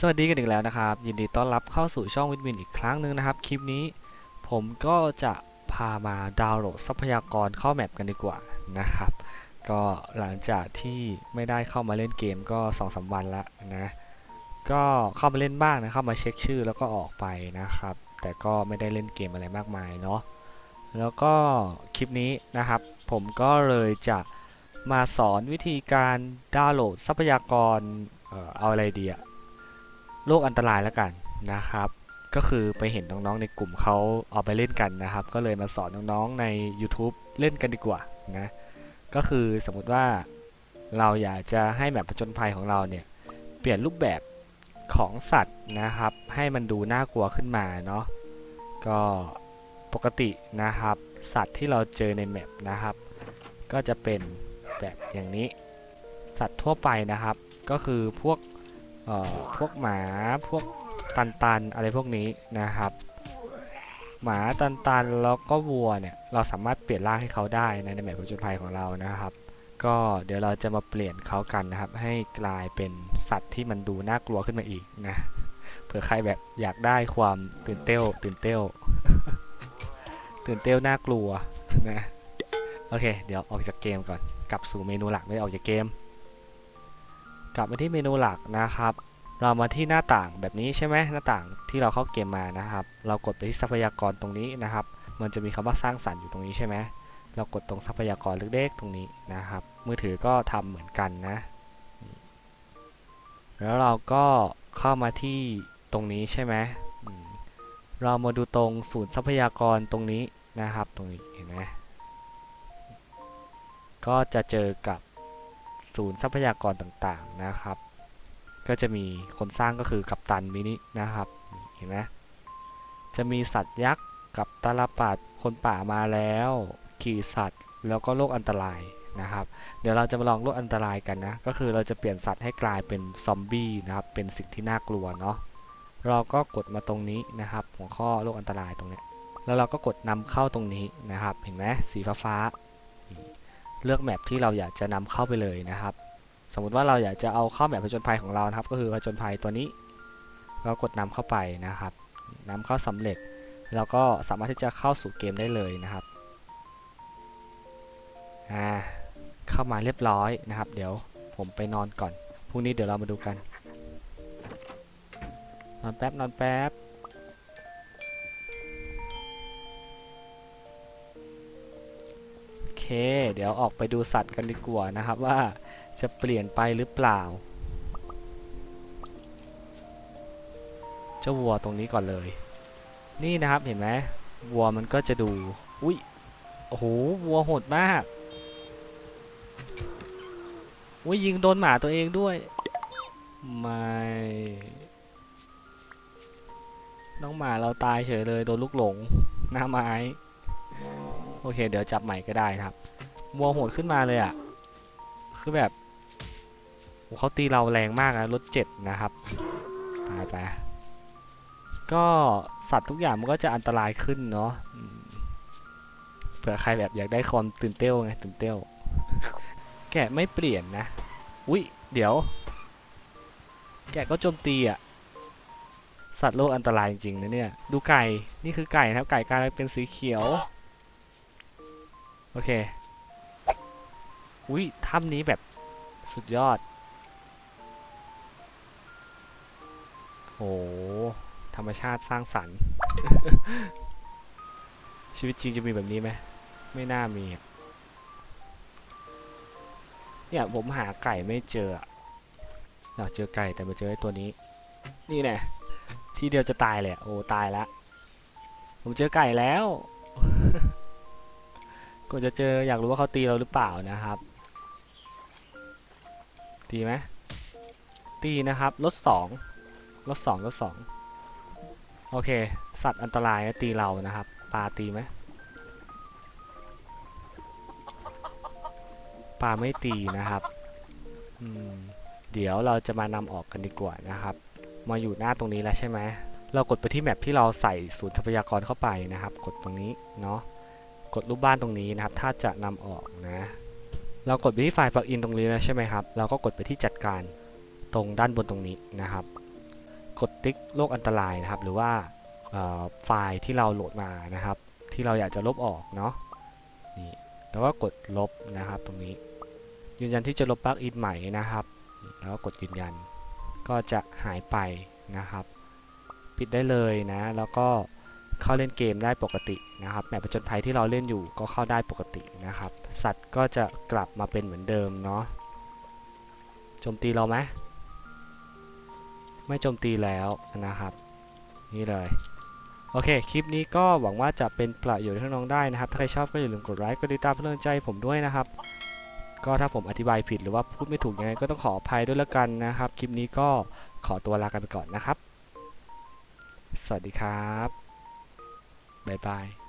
สวัสดีกันอีกแล้วนะครับ ยินดีต้อนรับเข้าสู่ช่องวินวินอีกครั้งหนึ่งนะครับ คลิปนี้ผมก็จะพามาดาวน์โหลดทรัพยากรเข้าแมปกันดีกว่านะครับ ก็หลังจากที่ไม่ได้เข้ามาเล่นเกมก็2อสวันละนะ ก็เข้ามาเล่นบ้างนะเข้ามาเช็คชื่อแล้วก็ออกไปนะครับ แต่ก็ไม่ได้เล่นเกมอะไรมากมายเนาะแล้วก็คลิปนี้นะครับ ผมก็เลยจะมาสอนวิธีการดาวน์โหลดทรัพยากรเอ่อเอาอะไรดีอะ โรคอันตรายแล้วกันนะครับ ก็คือไปเห็นน้องๆในกลุ่มเขาเอาไปเล่นกันนะครับ ก็เลยมาสอนน้องๆใน YouTube เล่นกันดีกว่านะก็คือสมมติว่าเราอยากจะให้แบบผจญภัยของเราเนี่ยเปลี่ยนรูปแบบของสัตว์นะครับ ให้มันดูน่ากลัวขึ้นมาเนาะก็ปกตินะครับ สัตว์ที่เราเจอในแมปนะครับ ก็จะเป็นแบบอย่างนี้ สัตว์ทั่วไปนะครับ ก็คือพวก พวกหมาพวกตันตันอะไรพวกนี้นะครับ หมาตันตันแล้วก็วัวเนี่ยเราสามารถเปลี่ยนร่างให้เขาได้ในในแมปผจญภัยของเรานะครับ ก็เดี๋ยวเราจะมาเปลี่ยนเขากันนะครับ ให้กลายเป็นสัตว์ที่มันดูน่ากลัวขึ้นมาอีกนะเผื่อใครแบบอยากได้ความตื่นเต้วตื่นเต้วตื่นเต้วน่ากลัวนะโอเค เดี๋ยวออกจากเกมก่อนกลับสู่เมนูหลักไม่ออกจากเกม กลับมาที่เมนูหลักนะครับ เรามาที่หน้าต่างแบบนี้ใช่ไหมหน้าต่างที่เราเข้าเกมมานะครับ เรากดไปที่ทรัพยากรตรงนี้นะครับ มันจะมีคำว่าสร้างสรรค์อยู่ตรงนี้ใช่ไหมเรากดตรงทรัพยากรเล็กๆตรงนี้นะครับ มือถือก็ทำเหมือนกันนะ แล้วเราก็เข้ามาที่ตรงนี้ใช่ไหมเรามาดูตรงศูนย์ทรัพยากรตรงนี้นะครับ ตรงนี้เห็นไหมก็จะเจอกับ ศูนย์ทรัพยากรต่างๆนะครับ ก็จะมีคนสร้างก็คือกัปตันมินินะครับเห็นไหมจะมีสัตว์ยักษ์กับตาลปัดคนป่ามาแล้ว ขี่สัตว์แล้วก็โรคอันตรายนะครับ เดี๋ยวเราจะมาลองโรคอันตรายกันนะ ก็คือเราจะเปลี่ยนสัตว์ให้กลายเป็นซอมบี้นะครับ เป็นสิ่งที่น่ากลัวเนาะ เราก็กดมาตรงนี้นะครับ หัวข้อโรคอันตรายตรงเนี้ย แล้วเราก็กดนำเข้าตรงนี้นะครับ เห็นไหมสีฟ้า เลือกแมปที่เราอยากจะนำเข้าไปเลยนะครับ สมมุติว่าเราอยากจะเอาเข้าแมปผจญภัยของเรานะครับ ก็คือผจญภัยตัวนี้ เรากดนำเข้าไปนะครับนำเข้าสำเร็จ แล้วก็สามารถที่จะเข้าสู่เกมได้เลยนะครับอ่าเข้ามาเรียบร้อยนะครับ เดี๋ยวผมไปนอนก่อนพรุ่งนี้เดี๋ยวเรามาดูกัน นอนแป๊บนอนแป๊บ เคเดี๋ยวออกไปดูสัตว์กันดีกว่านะครับว่าจะเปลี่ยนไปหรือเปล่าเจ้าวัวตรงนี้ก่อนเลย นี่นะครับเห็นไหมวัวมันก็จะดูอุ้ยโอ้โหวัวโหดมากอุ้ยยิงโดนหมาตัวเองด้วยไม่น้องหมาเราตายเฉยเลยโดนลูกหลงหน้าไม้ โอเค เดี๋ยวจับใหม่ก็ได้ครับวัวโหดขึ้นมาเลยอะ คือแบบเขาตีเราแรงมากนะลดเจ็ดนะครับตายไป ก็สัตว์ทุกอย่างมันก็จะอันตรายขึ้นเนาะเผื่อใครแบบอยากได้ความตื่นเต้วไงตื่นเต้วแกะไม่เปลี่ยนนะ อุ๊ยเดี๋ยว แกะก็โจมตีอะ สัตว์โลกอันตรายจริงๆนะเนี่ย ดูไก่ นี่คือไก่นะครับ ไก่กลายเป็นสีเขียว อเค อุ้ยถ้ำนี้แบบสุดยอด โห ธรรมชาติสร้างสรรค์ ชีวิตจริงจะมีแบบนี้ไหม ไม่น่ามี เนี่ยผมหาไก่ไม่เจออยากเจอไก่แต่มาเจอไอ้ตัวนี้ นี่แน่ทีเดียวจะตายเลยโอ้ ตายละ ผมเจอไก่แล้ว ก็จะเจออยากรู้ว่าเขาตีเราหรือเปล่านะครับ ตีไหมตีนะครับลดสองลดสองลดสองโอเค สัตว์อันตรายตีเรานะครับปลาตีไหมปลาไม่ตีนะครับเดี๋ยวเราจะมานำออกกันดีกว่านะครับ มาอยู่หน้าตรงนี้แล้วใช่ไหมเรากดไปที่แมปที่เราใส่ศูนย์ทรัพยากรเข้าไปนะครับ กดตรงนี้เนาะ กดรูปบ้านตรงนี้นะครับ ถ้าจะนำออกนะ เรากดไปที่ไฟล์ plugin ตรงนี้แล้วใช่ไหมครับ เราก็กดไปที่จัดการตรงด้านบนตรงนี้นะครับ กดติ๊กโลกอันตรายนะครับ หรือว่าไฟล์ที่เราโหลดมานะครับ ที่เราอยากจะลบออกเนาะนี่แล้วก็กดลบนะครับ ตรงนี้ ยืนยันที่จะลบปลั๊กอินใหม่นะครับ แล้วก็กดยืนยัน ก็จะหายไปนะครับ ปิดได้เลยนะ แล้วก็ เข้าเล่นเกมได้ปกตินะครับแมปประจนภัยที่เราเล่นอยู่ก็เข้าได้ปกตินะครับ สัตว์ก็จะกลับมาเป็นเหมือนเดิมเนาะโจมตีเราไหมไม่โจมตีแล้วนะครับ นี่เลยโอเค คลิปนี้ก็หวังว่าจะเป็นประโยชน์ให้น้องได้นะครับ ถ้าใครชอบก็อย่าลืมกดไลค์กดติดตามเพื่อเป็นใจผมด้วยนะครับ ก็ถ้าผมอธิบายผิดหรือว่าพูดไม่ถูกยังไงก็ต้องขออภัยด้วยละกันนะครับ คลิปนี้ก็ขอตัวลากันไปก่อนนะครับ สวัสดีครับ 拜拜。